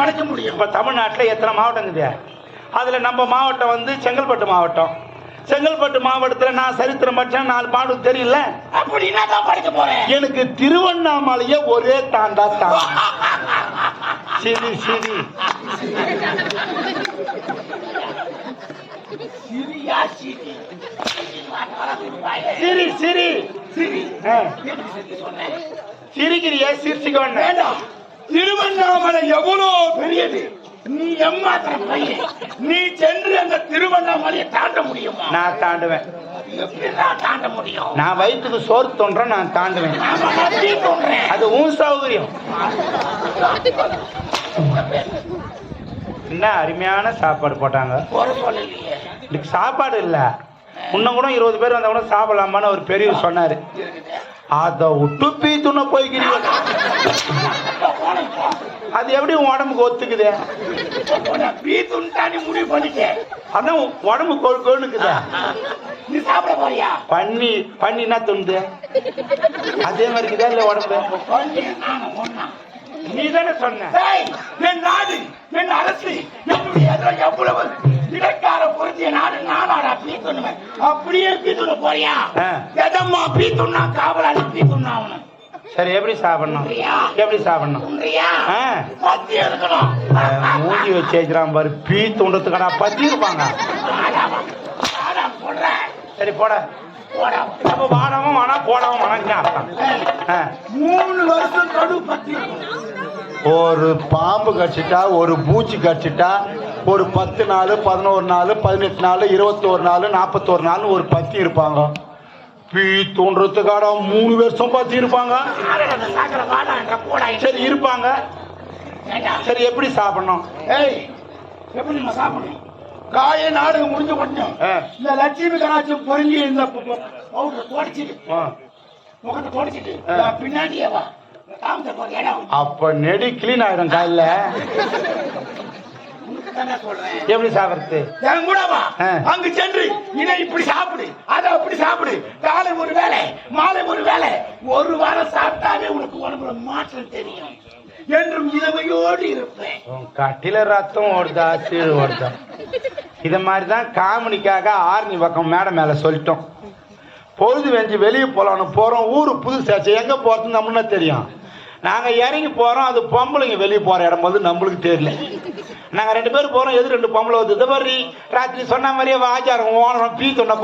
படைக்க முடியும். இப்ப தமிழ்நாட்டுல எத்தனை மாவட்டம் இருக்குது? அதுல நம்ம மாவட்டம் வந்து செங்கல்பட்டு மாவட்டம். செங்கல்பட்டு மாவட்டத்துல நான் சரித்திரம் படிச்சேன் நாலு பாடம் தெரியல. அப்படின்னா தான் படைக்க போறேன்? எனக்கு திருவண்ணாமலையே ஒரே தாண்டா தான். சிரி சிரி. சிரி. சிரி சிரிக்கிறிய? சிரிச்சுக்கோன்னு வேண்டாம். திருவண்ணாமலை எவ்வளவு பெரியது நீ எம்மாத்திர பையன். நீ சென்று அந்த திருவண்ணாமலையை தாண்ட முடியுமா? நான் தாண்டுவேன். எப்படிதான் தாண்ட முடியும்? நான் வயிற்றுக்கு சோறு தோன்றேன் நான் தாண்டுவேன். அது உன் சௌகரியம். என்ன அருமையான சாப்பாடு போட்டாங்க. சாப்பாடு இல்ல. இன்னும் கூட இருபது பேர் வந்தா கூட சாப்பிடலாமான்னு ஒரு பெரியவர் சொன்னாரு. அதை விட்டு பீத்துன போய்க்கிறீங்க அது எப்படி உடம்புக்கு ஒத்துக்குது? பீத்துன்னு முடிவு பண்ணிட்டேன் அதான் உடம்பு கொழு கொழுக்குதே நீ சாப்பிட போறியா? பண்ணி பண்ணி என்ன துண்டு? அதே மாதிரி இருக்குதா இல்ல உடம்பு நீ தானே சொன்ன. நாடு அப்படியே பீத்துண போறியா. எதம்மா பீத்துனா காவலாளி பீத்துனா அவனு. சரி எப்படி சாப்பிடணும்? எப்படி சாப்பிடணும்? மூஞ்சி வச்சு வச்சுக்கிறான் பாரு. பீ துண்டத்துக்கடா பத்தி இருப்பாங்க சரி போட. அப்ப போடவும் வேணாம் அர்த்தம். ஆ. மூணு வருஷம் கடு பத்தி. இருக்கும். ஒரு பாம்பு கடிச்சிட்டா ஒரு பூச்சி கடிச்சிட்டா ஒரு பத்து நாள் பதினோரு நாள் பதினெட்டு நாள் இருபத்தோரு நாள் நாற்பத்தோரு நாள் ஒரு பத்தி இருப்பாங்க. பீ தூண்டுறதுக்கான மூணு வருஷம் பத்தி இருப்பாங்க. சரி இருப்பாங்க? சரி எப்படி சாப்பிடணும்? ஏய் எப்படி நம்ம சாப்பிடணும்? காய நாடகம் முடிஞ்ச கொஞ்சம். இந்த லட்சுமி கலாச்சாரம் பொருங்கி இந்த பவுடர் தோடிச்சிட்டு. முகத்தை தோடிச்சிட்டு பின்னாடியே வா. அப்ப நெடி கிளீன் ஆயிடும் காலைல. எப்படி சாப்பிடுறது? என் கூட வா. அங்கு சென்று இதை இப்படி சாப்பிடு அதை அப்படி சாப்பிடு. காலை ஒரு வேலை மாலை ஒரு வேலை ஒரு வாரம் சாப்பிட்டாவே உனக்கு உடம்புல மாற்றம் தெரியும். என்றும் இளமையோடு இருப்பேன். கட்டில ரத்தம் ஓடுதா சீழ் ஓடுதா? இத மாதிரி தான் காமெடிக்காக ஆர்னி பக்கம் மேடை மேல சொல்லிட்டோம். பொழுது வெஞ்சு வெளியே போலான்னு போறோம். ஊரு புதுசாச்சு எங்க போறது நம்மளுன்னா தெரியும்? நாங்க இறங்கி போறோம் அது பொம்பளைங்க வெளியே போற இடம் போது நம்மளுக்கு தெரியல. நாங்க ரெண்டு பேரும் போறோம் எது ரெண்டு பொம்பளை வந்து? இதை மாதிரி ராத்திரி சொன்ன மாதிரியே ஆச்சாரம் ஓனரும் பீ தொண்ண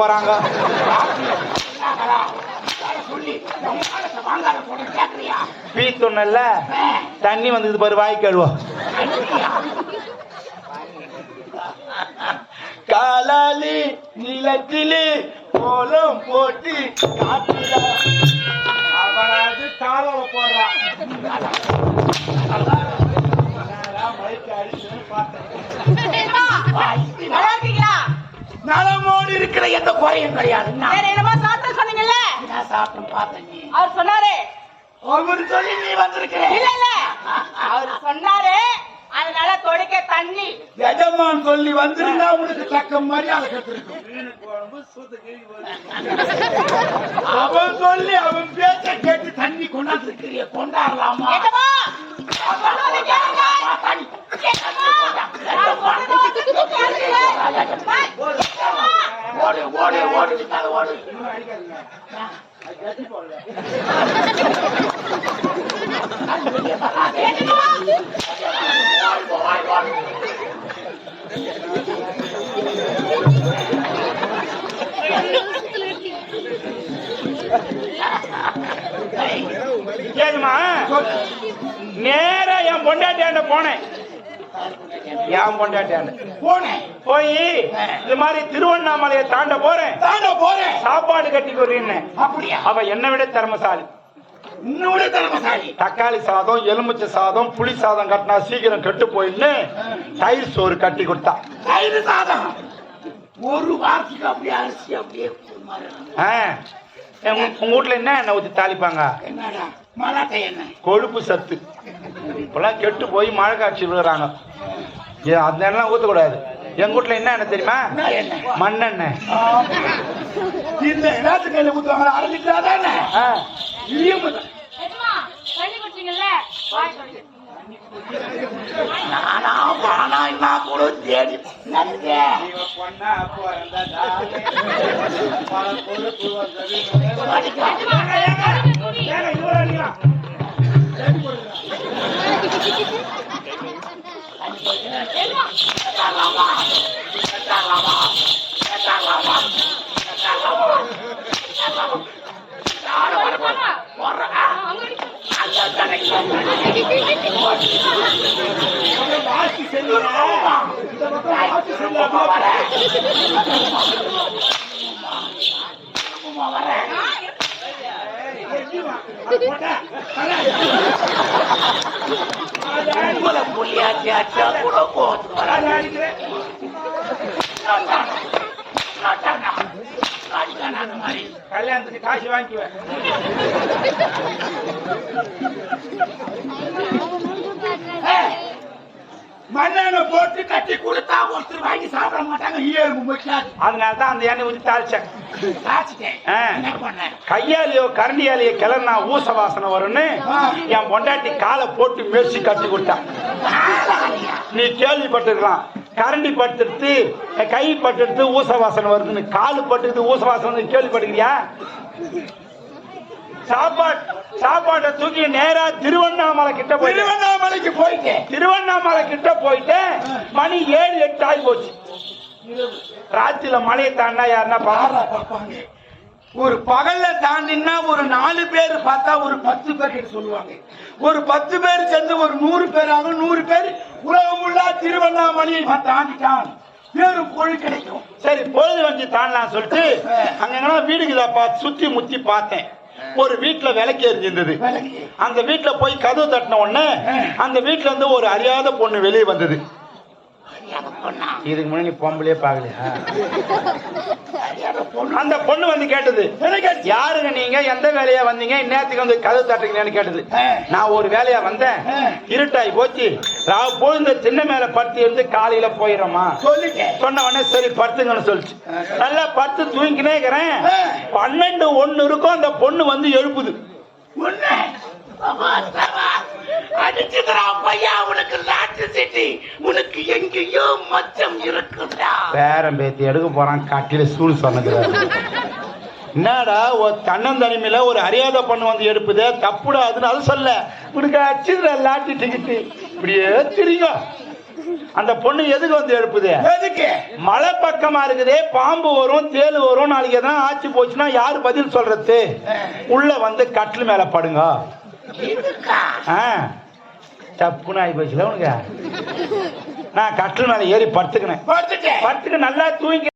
கேட்கறியா பீ தொண்ணல தண்ணி வந்து பாரு வாய் கழுவோம் காலாலி நிலத்திலே கோலம் போட்டு காட்டில நலமோடு இருக்கிற எந்த குறையும் கிடையாது. வேற என்னமோ சாப்பிட்டு சொன்னீங்கல்ல? நான் சாப்பிட்டு பார்த்தேன் அவர் சொன்னாரு. ஒவ்வொரு சொல்லி நீ வந்திருக்கிற இல்ல இல்ல. அவர் சொன்னாரு. அதனால தொடைக்க தண்ணி. எஜமான் சொல்லி வந்திருந்தா உனக்கு தக்க மரியாதை கட்டிருக்கும் அவன் சொல்லி அவன் பேச்ச கேட்டு தண்ணி கொண்டாந்துருக்கிறிய கொண்டாடலாமா? நேர என் பொண்டாட்டியாண்ட போனேன். என் பொண்டாட்டியாண்ட போனேன் போய் இது மாதிரி திருவண்ணாமலையை தாண்ட போறேன். தாண்ட போறேன். சாப்பாடு கட்டி கொடுறேன்னு அப்படியா? அவ என்னை விட திறமசாலி. தக்காளி சாதம் எலுமிச்சை சாதம் புளி சாதம் கட்டினா சீக்கிரம் கெட்டு போயின்னு தயிர் சோறு கட்டி கொடுத்தா. தயிர் சாதம். ஒரு வாரத்துக்கு அப்படியே அரிசி அப்படியே உங்க வீட்டுல என்ன எண்ணெய் ஊத்தி தாளிப்பாங்க? என்ன கொழுப்பு சத்து. இப்பெல்லாம் கெட்டு போய் மழை காய்ச்சி விழுறாங்க. அந்த எண்ணெய் ஊத்தக்கூடாது எங்க வீட்டுல என்ன எண்ணெய் தெரியுமா? என்ன? மண்ணெண்ணெய். இந்த எல்லாத்து கையில ஊத்துவாங்க குடிச்சீங்கல்ல? வாய் தொடைக்க. நானா வானா கூட தேடி. நன்றே பொண்ணா புள்ளியாச்சி ஆச்சா கூட கோத்து கல்யாணத்துக்கு காசு வாங்கிக்குவேன். மண்ணெண்ணை போட்டு கட்டி கொடுத்தா ஒருத்தர் வாங்கி சாப்பிட மாட்டாங்க. ஏழு முக்கியம் அதனால தான் அந்த எண்ணெய் ஊற்றி தாளிச்சேன். பண்ணேன்? கையாலேயோ கரண்டியாலேயோ கிளறினா ஊச வாசனை வரும்னு என் பொண்டாட்டி காலை போட்டு மெர்சி கட்டி கொடுத்தான் நீ கேள்விப்பட்டிருக்கலாம். கரண்டி பட்டுடுத்து கை பட்டுடுத்து ஊச வாசனை வருதுன்னு. காலு பட்டுடுத்து ஊச வாசனை வருதுன்னு கேள்விப்பட்டிருக்கியா? சாப்பாடு சாப்பாட்டை தூக்கி நேரா திருவண்ணாமலை கிட்ட போய் திருவண்ணாமலைக்கு போயிட்டேன். திருவண்ணாமலை கிட்ட போயிட்டு மணி ஏழு எட்டு ஆகி போச்சு. ராத்திரில மழையை தாண்டா யாருன்னா பாரா பார்ப்பாங்க. ஒரு பகல்ல தாண்டினா ஒரு நாலு பேர் பார்த்தா ஒரு பத்து பேர் கிட்ட சொல்லுவாங்க. ஒரு பத்து பேர் சேர்ந்து ஒரு நூறு பேர் ஆகும் நூறு பேர் உலகம் உள்ளா திருவண்ணாமலையை தாண்டிட்டான். வேறு பொருள் கிடைக்கும். சரி பொழுது வந்து தாண்டலாம் சொல்லிட்டு அங்க பார்த்து சுத்தி முத்தி பார்த்தேன். ஒரு வீட்டுல விளக்கு எரிஞ்சிருந்தது. அந்த வீட்டுல போய் கதவு தட்டின உடனே அந்த வீட்டுல இருந்து ஒரு அறியாத பொண்ணு வெளியே வந்தது? இதுக்கு முன்னாடி பொம்பளையே பார்க்கலையா பொண்ணு. அந்த பொண்ணு வந்து கேட்டது? யாருங்க நீங்க? எந்த வேலையா வந்தீங்க? இந்நேரத்துக்கு வந்து கதவு தட்டுறீங்கன்னு கேட்டது. நான் ஒரு வேலையா வந்தேன். இருட்டாய் போச்சு. நான் பொழுது சின்ன மேல படுத்து இருந்து காலையில போயிடுறோமா சொன்ன உடனே சரி படுத்துங்கன்னு சொல்லிச்சு. நல்லா படுத்து தூங்கினே இருக்கிறேன் ஆ. பன்னெண்டு ஒண்ணு இருக்கும். அந்த பொண்ணு வந்து எழுப்புது. பேரன் பேத்தி எடுக்க போறான் கட்டில சூடு சொன்னது என்னடா ஒரு தன்னந்தனிமையில ஒரு அறியாத பொண்ணு வந்து எடுப்புதே? தப்புடா அதுன்னு அது சொல்ல. உனக்கு அச்சுதுடா லாட்டி டிக்கெட்டு. இப்படியே தெரியுங்க அந்த பொண்ணு எதுக்கு வந்து எழுப்புது எதுக்கு? மலை பக்கமா இருக்குதே பாம்பு வரும் தேள் வரும் நாளைக்கு எதனா ஆச்சு போச்சுன்னா யாரு பதில் சொல்றது? உள்ள வந்து கட்டில் மேல படுங்க. ஆ தப்புன்னு ஆகி போச்சுல உனக்கு. நான் கட்டில் மேல ஏறி படுத்துக்கினேன். படுத்துக்கு நல்லா தூங்கி